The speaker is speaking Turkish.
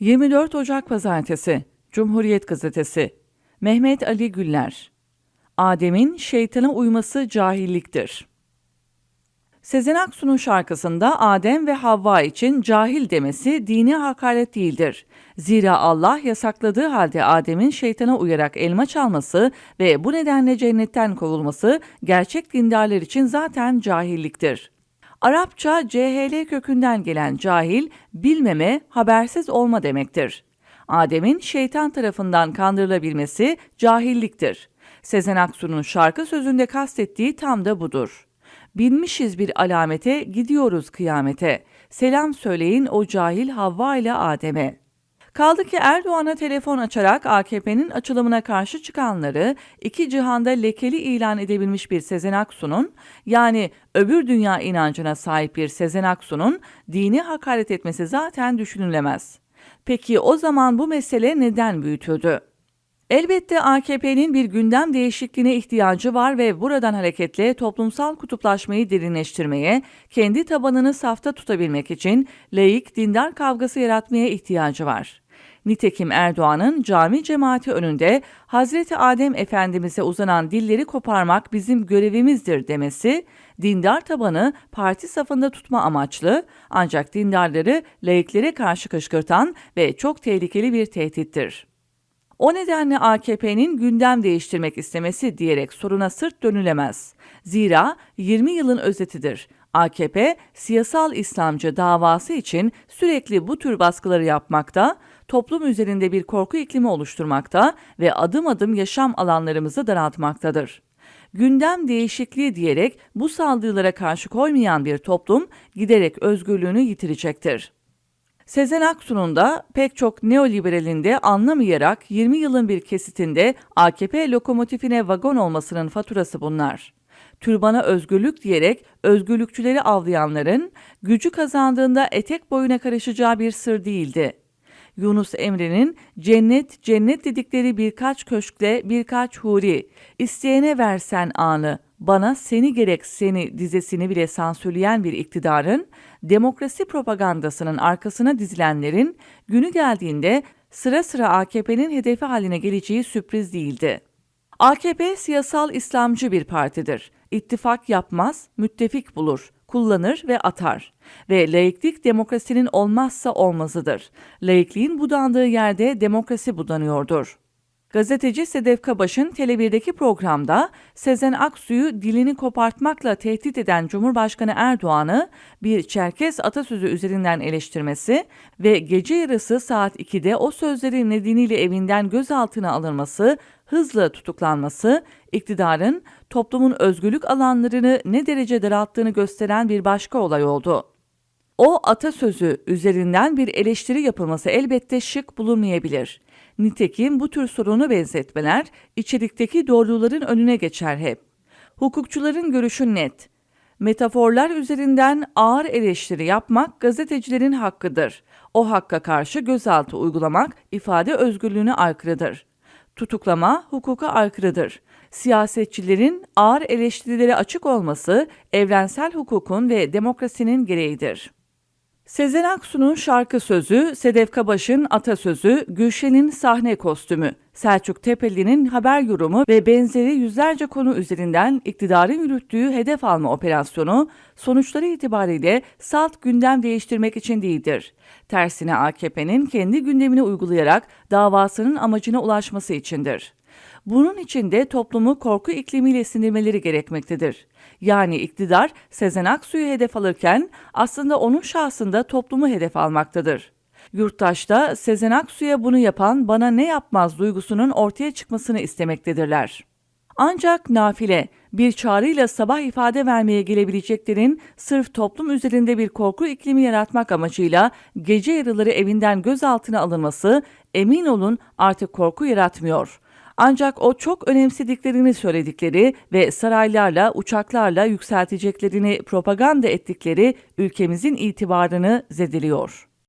24 Ocak Pazartesi Cumhuriyet Gazetesi Mehmet Ali Güller Adem'in şeytana uyması cahilliktir. Sezen Aksu'nun şarkısında Adem ve Havva için cahil demesi dini hakaret değildir. Zira Allah yasakladığı halde Adem'in şeytana uyarak elma çalması ve bu nedenle cennetten kovulması gerçek dindarlar için zaten cahilliktir. Arapça CHL kökünden gelen cahil, bilmeme, habersiz olma demektir. Adem'in şeytan tarafından kandırılabilmesi cahilliktir. Sezen Aksu'nun şarkı sözünde kastettiği tam da budur. Binmişiz bir alamete, gidiyoruz kıyamete. Selam söyleyin o cahil Havva ile Adem'e. Kaldı ki Erdoğan'a telefon açarak AKP'nin açılımına karşı çıkanları iki cihanda lekeli ilan edebilmiş bir Sezen Aksu'nun yani öbür dünya inancına sahip bir Sezen Aksu'nun dini hakaret etmesi zaten düşünülemez. Peki o zaman bu mesele neden büyütüldü? Elbette AKP'nin bir gündem değişikliğine ihtiyacı var ve buradan hareketle toplumsal kutuplaşmayı derinleştirmeye, kendi tabanını safta tutabilmek için laik dindar kavgası yaratmaya ihtiyacı var. Nitekim Erdoğan'ın cami cemaati önünde Hazreti Adem Efendimiz'e uzanan dilleri koparmak bizim görevimizdir demesi, dindar tabanı parti safında tutma amaçlı ancak dindarları laiklere karşı kışkırtan ve çok tehlikeli bir tehdittir. O nedenle AKP'nin gündem değiştirmek istemesi diyerek soruna sırt dönülemez. Zira 20 yılın özetidir. AKP siyasal İslamcı davası için sürekli bu tür baskıları yapmakta, toplum üzerinde bir korku iklimi oluşturmakta ve adım adım yaşam alanlarımızı daraltmaktadır. Gündem değişikliği diyerek bu saldırılara karşı koymayan bir toplum giderek özgürlüğünü yitirecektir. Sezen Aksu'nun da pek çok neoliberalinde anlamayarak 20 yılın bir kesitinde AKP lokomotifine vagon olmasının faturası bunlar. Türbana özgürlük diyerek özgürlükçüleri avlayanların gücü kazandığında etek boyuna karışacağı bir sır değildi. Yunus Emre'nin cennet cennet dedikleri birkaç köşkle birkaç huri, isteyene versen anı, bana seni gerek seni dizesini bile sansürleyen bir iktidarın, demokrasi propagandasının arkasına dizilenlerin günü geldiğinde sıra sıra AKP'nin hedefi haline geleceği sürpriz değildi. AKP siyasal İslamcı bir partidir. İttifak yapmaz, müttefik bulur, kullanır ve atar. Ve laiklik demokrasinin olmazsa olmazıdır. Laikliğin budandığı yerde demokrasi budanıyordur. Gazeteci Sedef Kabaş'ın Tele1'deki programda Sezen Aksu'yu dilini kopartmakla tehdit eden Cumhurbaşkanı Erdoğan'ı bir Çerkez atasözü üzerinden eleştirmesi ve gece yarısı saat 2'de o sözleri nedeniyle evinden gözaltına alınması, hızla tutuklanması, iktidarın toplumun özgürlük alanlarını ne derece daralttığını gösteren bir başka olay oldu. O atasözü üzerinden bir eleştiri yapılması elbette şık bulunmayabilir. Nitekim bu tür sorunu benzetmeler içerikteki doğruların önüne geçer hep. Hukukçuların görüşü net. Metaforlar üzerinden ağır eleştiri yapmak gazetecilerin hakkıdır. O hakka karşı gözaltı uygulamak ifade özgürlüğüne aykırıdır. Tutuklama hukuka aykırıdır. Siyasetçilerin ağır eleştirilere açık olması evrensel hukukun ve demokrasinin gereğidir. Sezen Aksu'nun şarkı sözü, Sedef Kabaş'ın atasözü, Gülşen'in sahne kostümü, Selçuk Tepeli'nin haber yorumu ve benzeri yüzlerce konu üzerinden iktidarın yürüttüğü hedef alma operasyonu sonuçları itibariyle salt gündem değiştirmek için değildir. Tersine AKP'nin kendi gündemini uygulayarak davasının amacına ulaşması içindir. Bunun için de toplumu korku iklimiyle sindirmeleri gerekmektedir. Yani iktidar Sezen Aksu'yu hedef alırken aslında onun şahsında toplumu hedef almaktadır. Yurttaşta Sezen Aksu'ya bunu yapan bana ne yapmaz duygusunun ortaya çıkmasını istemektedirler. Ancak nafile bir çağrıyla sabah ifade vermeye gelebileceklerin sırf toplum üzerinde bir korku iklimi yaratmak amacıyla gece yarıları evinden gözaltına alınması emin olun artık korku yaratmıyor. Ancak o çok önemsediklerini söyledikleri ve saraylarla, uçaklarla yükselteceklerini propaganda ettikleri ülkemizin itibarını zedeliyor.